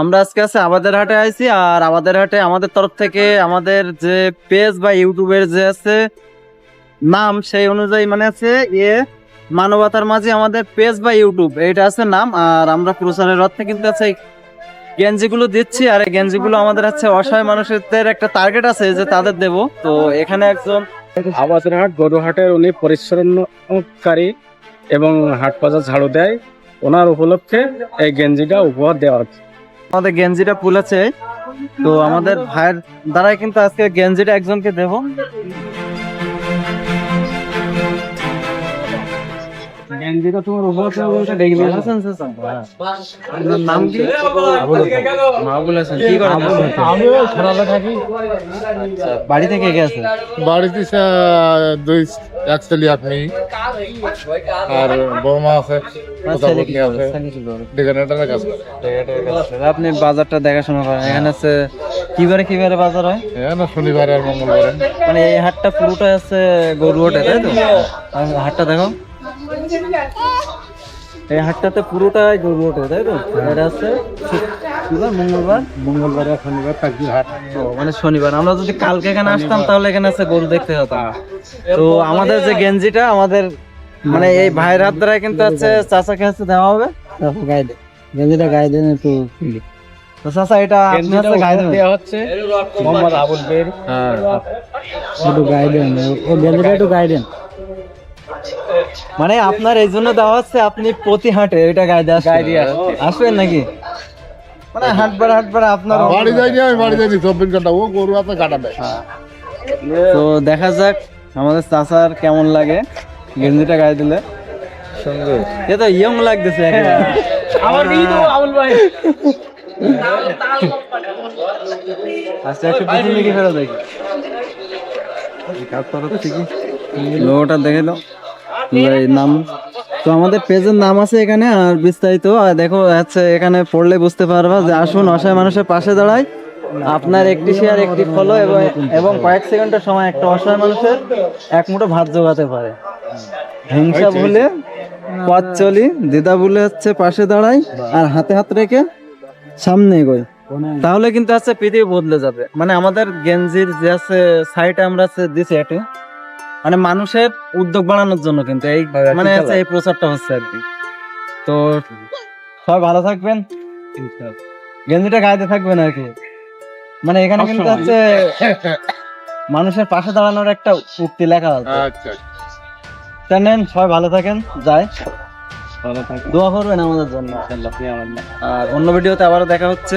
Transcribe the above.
আমরা আজকে আছে আমাদের হাটে আইছি, আর আমাদের হাটে আমাদের তরফ থেকে আমাদের যে পেজ বা ইউটিউবের যে আছে নাম, সেই অনুযায়ী মানে আছে ইয়ে মানবতার মাঝে আমাদের পেজ বা ইউটিউব। এটা আছে নাম, আর আমরা প্রচারের অর্থে কিন্তু আছে গেঞ্জিগুলো দিচ্ছি, আর এই গেঞ্জিগুলো আমাদের আছে অসহায় মানুষদের একটা টার্গেট আছে যে তাদের দেব। তো এখানে একজন আমাদের হাট গরুহাটের উনি পরিশ্রমকারী এবং হাট বাজার ঝাড়ু দেয়। ওনার উপলক্ষে এই গেঞ্জিটা উপহার দেওয়া হচ্ছে। আমাদের গেঞ্জিটা পুলেছে তো আমাদের ভাইয়ের দ্বারাই কিন্তু আজকে গেঞ্জিটা একজনকে দেবো। তোমার হাসান নাম কি? মাহবুল হাসান। কি থাকি। আচ্ছা, বাড়ি থেকে বাড়িতে দুই এক ছেলে আপনি আর বৌমা আছে কাছে আপনি বাজারটা দেখাশোনা করেন। এখানে আছে কিবারে কিবারে বাজার হয়? এখানে শনিবার আর মঙ্গলবার। মানে এই হাটটা পুরোটা আছে গরু হাটে তাই তো? আর হাটটা দেখো এই হাটটাতে পুরোটাই গরু হাটে তাই তো? এটা আছে শুক্রবার মঙ্গলবার? মঙ্গলবার আর শনিবার হাট। মানে শনিবার। আমরা যদি কালকে এখানে আসতাম তাহলে এখানে আছে গরু দেখতে হতাম। তো আমাদের যে গেঞ্জিটা আমাদের মানে এই ভাইয়ের হাত দ্বারা কিন্তু আছে চাচাকে দেওয়া হবে? গায়ে দে গেঞ্জিটা গায়ে দেন একটু তো চাচা এটা আপনি গায়ে দেওয়া হচ্ছে। মোহাম্মদ আবুল বের। একটু গায়ে দেন ও গেঞ্জিটা একটু গায়ে দেন। মানে আপনার এই জন্য দেওয়া হচ্ছে আপনি প্রতি হাটে এটা গায়ে দিয়ে গায়ে দিয়ে আসবেন নাকি? মানে হাটবার হাটবার আপনার বাড়ি যাইনি আমি বাড়ি যাইনি চব্বিশ ঘণ্টা। ও গরু আছে কাটা দেয়। তো দেখা যাক আমাদের চাচার কেমন লাগে? গেঞ্জিটা গায়ে দিলে। সুন্দর। এ তো ইয়ং লাগতেছে একেবারে। আমার দিদি তো আবুল ভাই। আচ্ছা একটু পিছন দিকে ফেরো দেখি। দাও নাম তো আমাদের পেজের নাম আছে এখানে আর বিস্তারিত আর দেখো আচ্ছা এখানে পড়লে বুঝতে পারবা যে আসুন অসহায় মানুষের পাশে দাঁড়ায় আপনার একটি শেয়ার একটি ফলো এবং এবং কয়েক সেকেন্ডের সময় একটা অসহায় মানুষের এক মুঠো ভাত জোগাতে পারে। হিংসা ভুলে পথ চলি দিদা বলে হচ্ছে পাশে দাঁড়াই আর হাতে হাত রেখে সামনে এগোই। তাহলে কিন্তু আছে পৃথিবী বদলে যাবে। মানে আমাদের গেঞ্জির যে আছে সাইট আমরা দিছি একটু। মানে মানুষের উদ্যোগ বাড়ানোর জন্য কিন্তু এই মানে এই প্রচারটা হচ্ছে আর কি। তো সবাই ভালো থাকবেন। গেঞ্জিটা গাইতে থাকবেন আর কি। মানে এখানে কিন্তু আছে মানুষের পাশে দাঁড়ানোর একটা উক্তি লেখা আছে। আচ্ছা নেন সবাই ভালো থাকেন যাই দোয়া করবেন আমাদের জন্য। আর অন্য ভিডিওতে আবারও দেখা হচ্ছে।